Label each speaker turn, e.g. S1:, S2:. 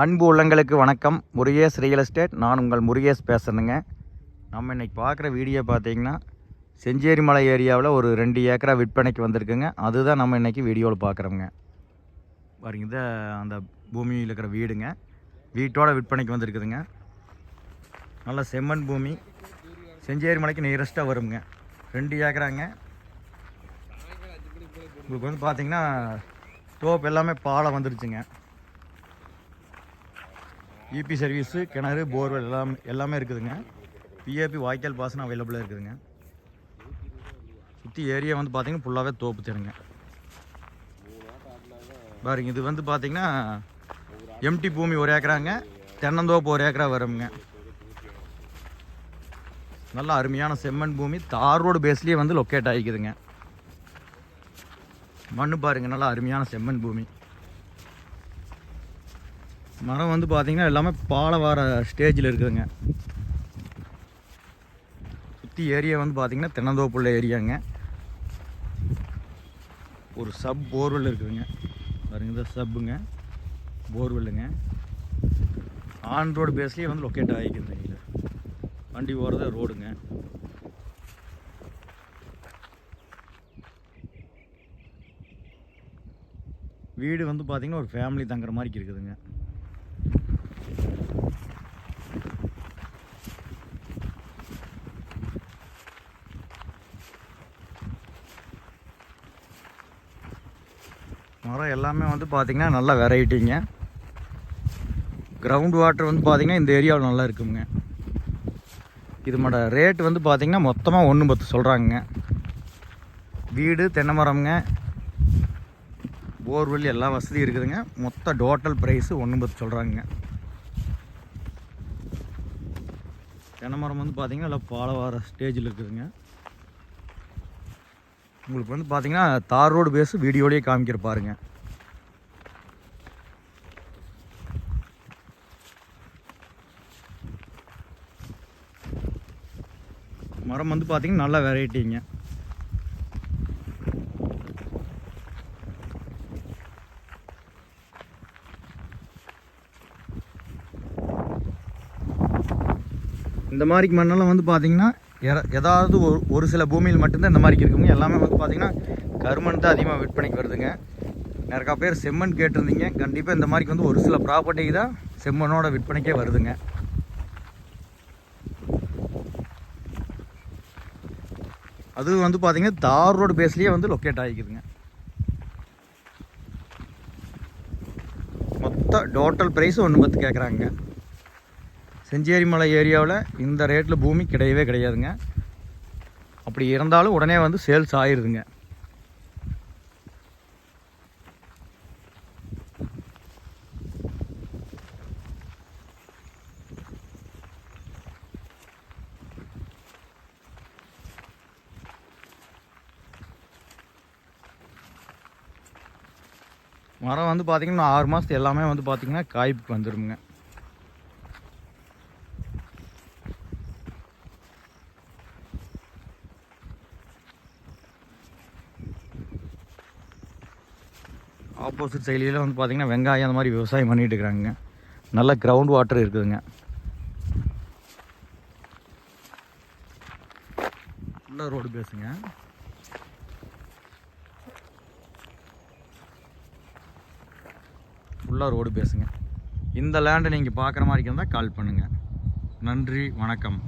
S1: அன்பு உள்ளங்களுக்கு வணக்கம். Murugesh real estate. நான் உங்கள் முருகேஷ் பேசுகிறேங்க நம்ம இன்றைக்கி பார்க்குற வீடியோ பார்த்தீங்கன்னா செஞ்சேரி மலை ஏரியாவில் ஒரு ரெண்டு ஏக்கரா விற்பனைக்கு வந்திருக்குங்க. அதுதான் நம்ம இன்னைக்கு வீடியோவில் பார்க்குறோங்க பாருங்க இது அந்த பூமியில் இருக்கிற வீடுங்க. வீட்டோட விற்பனைக்கு வந்திருக்குதுங்க. நல்ல செம்மண் பூமி. செஞ்சேரி மலைக்கு நியரஸ்ட்டாக வருங்க. ரெண்டு ஏக்கராங்க. உங்களுக்கு வந்து பார்த்திங்கன்னா தோப்பு எல்லாமே பாலம் வந்துருச்சுங்க. இபி சர்வீஸு கிணறு போர்வெல் எல்லாமே எல்லாமே இருக்குதுங்க. பிஏபி வாய்க்கால் பாசனம் அவைலபிளாக இருக்குதுங்க. சுற்றி ஏரியா வந்து பார்த்திங்கன்னா ஃபுல்லாகவே தோப்பு தருங்க பாருங்க இது வந்து பார்த்திங்கன்னா எம்டி பூமி ஒரு ஏக்கராங்க. தென்னந்தோப்பு ஒரு ஏக்கரா வருங்க நல்ல அருமையான செம்மண் பூமி. தார் ரோடு பேஸ்லேயே வந்து லொக்கேட் ஆகிக்குதுங்க. மண் பாருங்க நல்லா அருமையான செம்மண் பூமி. மரம் வந்து பார்த்தீங்கன்னா எல்லாமே பாலை வர ஸ்டேஜில் இருக்குதுங்க. சுற்றி ஏரியா வந்து பார்த்தீங்கன்னா தென்னந்தோப்புள்ள ஏரியாங்க ஒரு சப் போர்வெல் இருக்குதுங்க. பாருங்க இந்த சப்புங்க போர்வெல்லுங்க ஆன் ரோடு பேஸ்லேயே வந்து லொக்கேட் ஆகிக்குது இதில் வண்டி போகிறது ரோடுங்க வீடு வந்து பார்த்தீங்கன்னா ஒரு ஃபேமிலி தங்குற மாதிரி இருக்குதுங்க. மரம் எல்லாமே வந்து பார்த்திங்கன்னா நல்ல வெரைட்டிங்க கிரவுண்ட் வாட்டர் வந்து பார்த்திங்கன்னா இந்த ஏரியாவில் நல்லா இருக்குங்க. இது ரேட்டு ரேட் வந்து பார்த்திங்கன்னா மொத்தமாக ஒன்று பத்து சொல்கிறாங்க வீடு தென்னை மரம்ங்க. போர்வெல் எல்லா வசதியும் இருக்குதுங்க. மொத்த டோட்டல் ப்ரைஸு ஒன்று பத்து சொல்கிறாங்க தென்னை மரம் வந்து பார்த்திங்கன்னா நல்லா பாலவார ஸ்டேஜில் இருக்குதுங்க. உங்களுக்கு வந்து பார்த்தீங்கன்னா தார் ரோடு பேஸ் வீடியோலேயே காமிக்கிற பாருங்க. மரம் வந்து பார்த்தீங்கன்னா நல்ல வெரைட்டிங்க இந்த மாதிரி மண்ணெல்லாம் வந்து பார்த்தீங்கன்னா ஏதாவது ஒரு ஒரு சில பூமியில் மட்டும்தான் இந்த மாதிரி இருக்குங்க. எல்லாமே வந்து பார்த்திங்கன்னா கருமண் தான் அதிகமாக விற்பனைக்கு வருதுங்க. நிறையா பேர் செம்மண் கேட்டிருந்தீங்க. கண்டிப்பாக இந்த மாதிரி வந்து ஒரு சில ப்ராப்பர்ட்டி தான் செம்மண்ணோட விற்பனைக்கே வருதுங்க. அது வந்து பார்த்திங்கன்னா தார் ரோடு பேஸ்லேயே வந்து லொக்கேட் ஆகிக்குதுங்க. மொத்த டோட்டல் ப்ரைஸ் ஒன்று பத்து கேட்குறாங்க செஞ்சேரி மலை ஏரியாவில் இந்த ரேட்டில் பூமி கிடையவே கிடையாதுங்க. அப்படி இருந்தாலும் உடனே வந்து சேல்ஸ் ஆயிடுதுங்க மரம் வந்து பார்த்திங்கன்னா ஆறு மாதத்து எல்லாமே வந்து பார்த்திங்கன்னா காய்ப்புக்கு வந்துடுங்க ஆப்போசிட் சைடில் வந்து பார்த்திங்கன்னா வெங்காயம் அந்த மாதிரி விவசாயம் பண்ணிகிட்டு இருக்கிறாங்க நல்ல கிரவுண்ட் வாட்டர் இருக்குதுங்க. ஃபுல்லாக ரோடு பேசுங்க ஃபுல்லாக ரோடு பேசுங்க இந்த லேண்டை நீங்கள் பார்க்குற மாதிரி இருந்தால் கால் பண்ணுங்கள் நன்றி வணக்கம்.